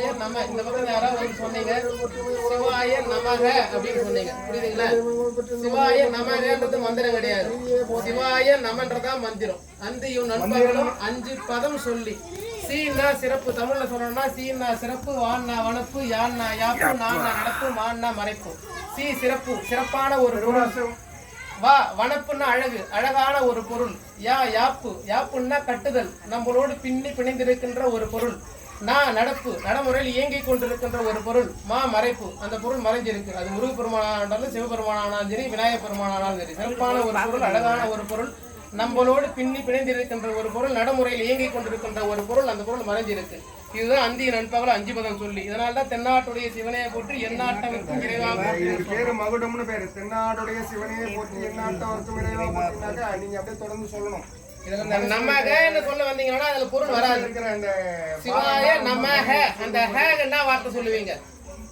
சிவாய நம இந்த பக்கம் யாராவது வந்து சொன்னீங்க? சிவாய நமக அப்படின்னு சொன்னீங்க. புரியுதுங்களா? சிவாய நமகன்றது மந்திரம் கிடையாது. சிவாய நமன்றதா மந்திரம். அந்தியும் நண்பர்களும் அஞ்சு பதம் சொல்லி. சீனா சிறப்பு. தமிழ்ல சொல்லணும்னா சீனா சிறப்பு வான்னா வனப்பு யான்னா யாப்பு நான்னா நடப்பு மான்னா மறைப்பு. சி சிறப்பு. சிறப்பான ஒரு பொருள். வா வனப்புன்னா அழகு. அழகான ஒரு பொருள். யா யாப்பு. யாப்புன்னா கட்டுதல். நம்மளோடு பின்னி பிணைந்திருக்கின்ற ஒரு பொருள். நான் நடப்பு நடைமுறையில் இயங்கிக் கொண்டிருக்கின்ற ஒரு பொருள் மா மறைப்பு. அந்த பொருள் மறைஞ்சிருக்கு. அது முருகப்பெருமானாலும் சிவபெருமானாலும் சரி விநாயகப் பெருமானாலும் சரி. சிறப்பான ஒரு பொருள் அழகான ஒரு பொருள் நம்மளோடு பின்னி பிணைந்திருக்கின்ற ஒரு பொருள் நடைமுறையில் இயங்கிக் கொண்டிருக்கின்ற ஒரு பொருள் அந்த பொருள் மறைஞ்சிருக்கு. இதுதான் அந்திய நண்பகல் அஞ்சு பதம் சொல்லி. இதனால தான் தென்னாட்டுடைய சிவனையை போட்டு எந்நாட்டமிற்கும் இறைவாக இது பேரு மகுடம்னு பேரு. தென்னாடுடைய சிவனையை போற்றி எந்நாட்டவருக்கும் இறைவா போற்றினாக்கா நீங்க அப்படியே தொடர்ந்து சொல்லணும். இந்த நமகன்னு சொல்ல வந்தீங்கன்னா அதுல பொருள் வராது. அந்த சிவாய நமக அந்த என்ன வார்த்தை சொல்லுவீங்க?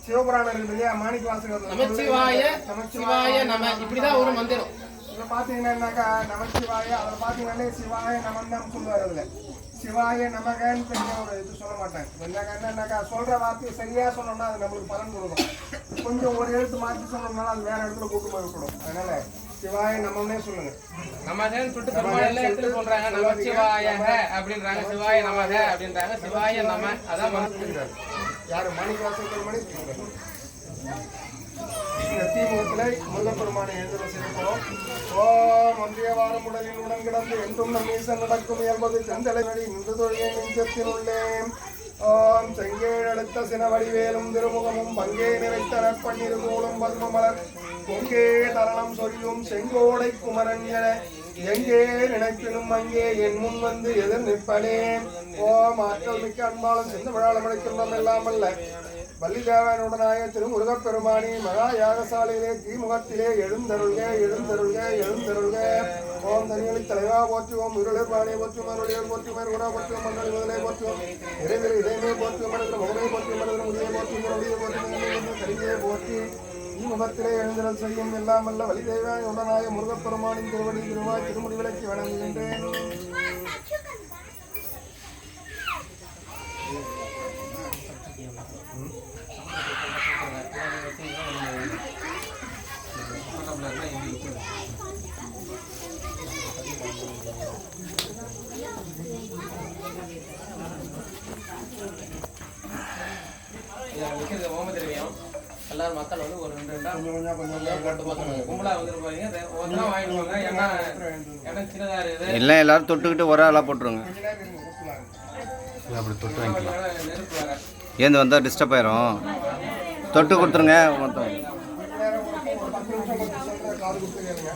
சிவபுராணம் இல்லையா? மாணிக்க வாசகர் நமச்சிவாய சிவாய நம இப்படிதான் ஒரு மந்திரம். நமச்சிவாய அதுல சிவாய நமன் தான் சொல்லுவார் அதுல. சிவாய நமகன்னு பெரிய ஒரு இது சொல்ல மாட்டாங்க. என்னங்க என்னன்னாக்கா சொல்ற வார்த்தையை சரியா சொன்னோம்னா அது நம்மளுக்கு பலன் கொடுக்கும். கொஞ்சம் ஒரு எழுத்து மாற்றி சொன்னோம்னால அது வேற இடத்துல கூட்டு போய் விட்டுடும் அதனால சிவாய நமன்னே சொல்லுங்க. நமகன்னு சொல்லிட்டு பெருமாள் எல்லா இடத்துல சொல்றாங்க? நமச்சிவாய அப்படின்றாங்க. சிவாய நமக அப்படின்றாங்க. சிவாய நம அதான் மந்திரம். யாரு? மாணிக்கவாசல் மணி? இந்த தீமுகத்துல முருகப்பெருமானை எழுதுற சிறப்போம் ஓம் ஒன்றிய வாரம் உடலில் உடன் கிடந்து என்றும் நம் ஈசன் நடக்கும் இயல்பது செந்தலை வழி நின்று தொழிய நெஞ்சத்தில் உள்ளேன் ஆம் செங்கேழ் அடுத்த சின வடிவேலும் திருமுகமும் பங்கே நிறைத்த நற்பன்னிரு மூலம் பத்மமலர். பொங்கே தரணம் சொல்லும் செங்கோடை குமரன் என எங்கே நினைப்பினும் அங்கே என் முன் வந்து எதிர் நிற்பனே ஓம் ஆற்றல் மிக்க அன்பாலும் சென்று விழாலம் அழைக்கின்றோம் எல்லாம் அல்ல. வள்ளிதேவனுடனாய திருமுருகப் பெருமானி மகா யாகசாலையிலே தீமுகத்திலே எழுந்தருள்க எழுந்தருள்க எழுந்தருள்க. ஓம் தனியொலி தலைவா போற்றுவோம் இருளர் பாணியை போற்றுவோம் அருளியர் போற்றுவோம் அருகுரா போற்றுவோம் மண்டலி முதலே போற்றுவோம். இறைவில் இதயமே போற்றுவோம் மனதில் முகமே போற்றுவோம் மனதில் முடியை போற்றுவோம் முடியை போற்றுவோம் கருவியை போற்றி முகத்திலே எழுந்தருள் செய்யும் எல்லாம் அல்ல வழிதேவாய் உடனாய முருகப்பெருமானின் திருவடி திருவாய் திருமுடி விளக்கி வணங்குகின்றேன். இதுல வைக்கிறது ஓம திரவியம் எல்லாரும் மக்கள் வந்து ஒரு ரெண்டு ரெண்டா கொஞ்சம் கொஞ்சம் கொஞ்சம் கொஞ்சம் போட்டு பார்த்துக்கோங்க கும்பலா வந்துருப்பாங்க ஒன்றா வாங்கிட்டு வாங்க ஏன்னா இடம் சின்னதா இருக்குது? எல்லாம் எல்லாரும் தொட்டுக்கிட்டு ஒரு ஆளாக போட்டுருங்க. அப்படி தொட்டு வாங்கிக்கலாம். ஏந்து வந்தால் டிஸ்டர்ப் ஆயிரும். தொட்டு கொடுத்துருங்க மொத்தம் காது கொடுத்து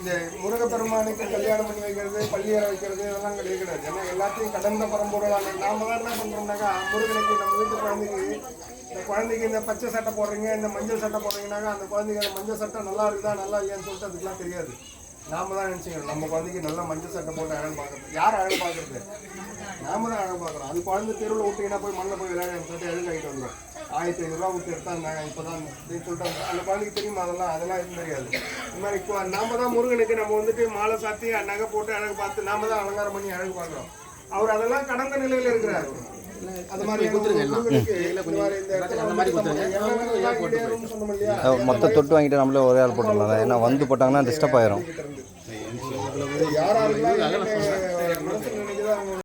இந்த முருகப்பெருமானுக்கு கல்யாணம் பண்ணி வைக்கிறது பள்ளியறை வைக்கிறது இதெல்லாம் கிடையாது கிடையாது. ஏன்னா எல்லாத்தையும் கடந்த பரம்பொருளான நாம தான் என்ன பண்ணுறோம்னாக்கா முருகனுக்கு நம்ம வீட்டு குழந்தைக்கு இந்த குழந்தைக்கு இந்த பச்சை சட்டை போடுறீங்க இந்த மஞ்சள் சட்டை போடுறீங்கனாக்கா அந்த குழந்தைக்கு அந்த மஞ்சள் சட்டை நல்லா இருக்குதா நல்லா இல்லையான்னு சொல்லிட்டு அதுக்கெலாம் தெரியாது. நாம தான் நினச்சிக்கணும். நம்ம குழந்தைக்கு நல்லா மஞ்சள் சட்டை போட்டு அழகு பார்க்குறது. யார் அழகு பார்க்கறது? நாம தான் அழகு பார்க்குறோம். அது குழந்தை தெருவில் விட்டீங்கன்னா போய் மண்ணில் போய் விளையாடுன்னு சொல்லிட்டு எதுவும் வந்துடும் ஆயிரத்தி ஐநூறுரூவா கொடுத்து எடுத்தாங்க இப்போ தான் அப்படின்னு சொல்லிட்டு அந்த- குழந்தைக்கு தெரியுமா அதெல்லாம்? அதெல்லாம் எதுவும் தெரியாது. இந்த மாதிரி இப்போ நாம தான் முருகனுக்கு நம்ம வந்துட்டு மாலை சாத்தி நகை போட்டு அழகு பார்த்து நாம தான் அலங்காரம் பண்ணி அழகு பார்க்குறோம். அவர் அதெல்லாம் கடந்த நிலையில இருக்கிறார். மொத்த தொட்டு வாங்கிட்டு நம்மளே ஒரே ஆள் போட்டுடலாம். ஏன்னா வந்து போட்டாங்கன்னா டிஸ்டர்ப் ஆயிரும்.